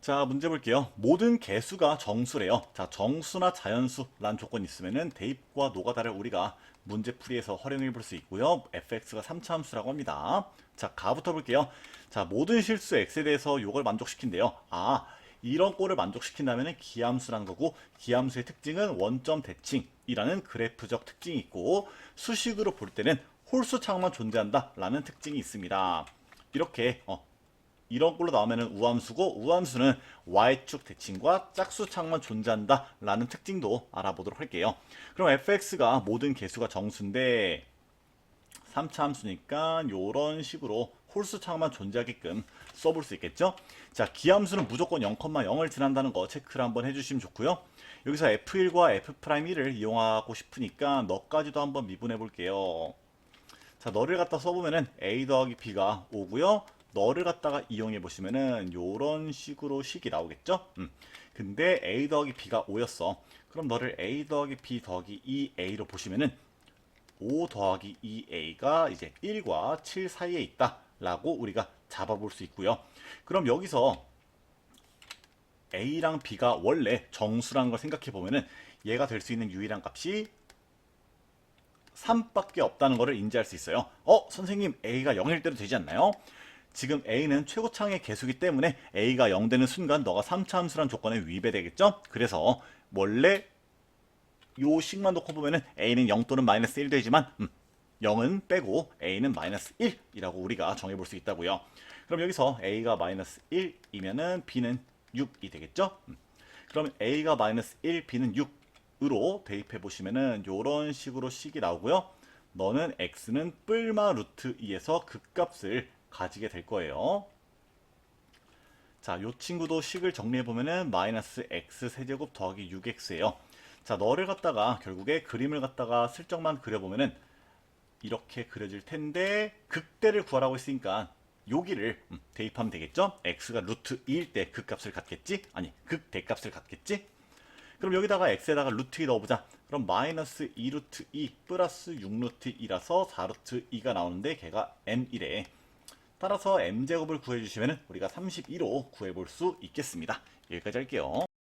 자, 문제 볼게요. 모든 개수가 정수래요. 자, 정수나 자연수란 조건이 있으면은 대입과 노가다를 우리가 문제 풀이에서 활용해 볼 수 있고요. fx가 3차 함수라고 합니다. 자, 가부터 볼게요. 자, 모든 실수 x에 대해서 이걸 만족시킨대요. 아, 이런 꼴을 만족시킨다면 기함수란 거고 기함수의 특징은 원점 대칭이라는 그래프적 특징이 있고 수식으로 볼 때는 홀수 창만 존재한다 라는 특징이 있습니다. 이렇게 어, 이런 꼴로 나오면 우함수고 우함수는 y축 대칭과 짝수 창만 존재한다 라는 특징도 알아보도록 할게요. 그럼 fx가 모든 개수가 정수인데 3차 함수니까 이런 식으로 홀수 창만 존재하게끔 써볼 수 있겠죠? 자, 기함수는 무조건 0,0을 지난다는 거 체크를 한번 해주시면 좋고요. 여기서 f1과 f'1을 이용하고 싶으니까 너까지도 한번 미분해 볼게요. 자, 너를 갖다 써보면은 a 더하기 b가 오고요. 너를 갖다가 이용해 보시면은 요런 식으로 식이 나오겠죠? 음. 근데 a 더하기 b가 5였어. 그럼 너를 a 더하기 b 더하기 2a로 보시면은 5 더하기 2a가 이제 1과 7 사이에 있다 라고 우리가 잡아볼 수 있고요. 그럼 여기서 a랑 b가 원래 정수라는 걸 생각해 보면은 얘가 될 수 있는 유일한 값이 3밖에 없다는 것을 인지할 수 있어요. 어, 선생님, A가 0일 때도 되지 않나요? 지금 A는 최고창의 개수기 때문에 A가 0 되는 순간 너가 3차 함수란 조건에 위배되겠죠? 그래서 원래 요 식만 놓고 보면은 A는 0 또는 마이너스 1 되지만 음, 0은 빼고 A는 마이너스 1이라고 우리가 정해볼 수 있다고요. 그럼 여기서 A가 마이너스 1이면은 B는 6이 되겠죠? 음. 그럼 A가 마이너스 1, B는 6으로 대입해 보시면은 요런 식으로 식이 나오고요. 너는 X는 뿔마 루트 2에서 극값을 가지게 될 거예요. 자, 요 친구도 식을 정리해 보면은 마이너스 x 세제곱 더하기 6x예요. 자, 너를 갖다가 결국에 그림을 갖다가 슬쩍만 그려 보면은 이렇게 그려질 텐데 극대를 구하라고 했으니까 여기를 음, 대입하면 되겠죠? x가 루트 2일 때 극값을 갖겠지? 아니, 극대값을 갖겠지? 그럼 여기다가 x에다가 루트 2 넣어보자. 그럼 마이너스 2 루트 2 플러스 6 루트 2라서 4 루트 2가 나오는데 걔가 m1에 따라서 m제곱을 구해주시면 우리가 32로 구해볼 수 있겠습니다. 여기까지 할게요.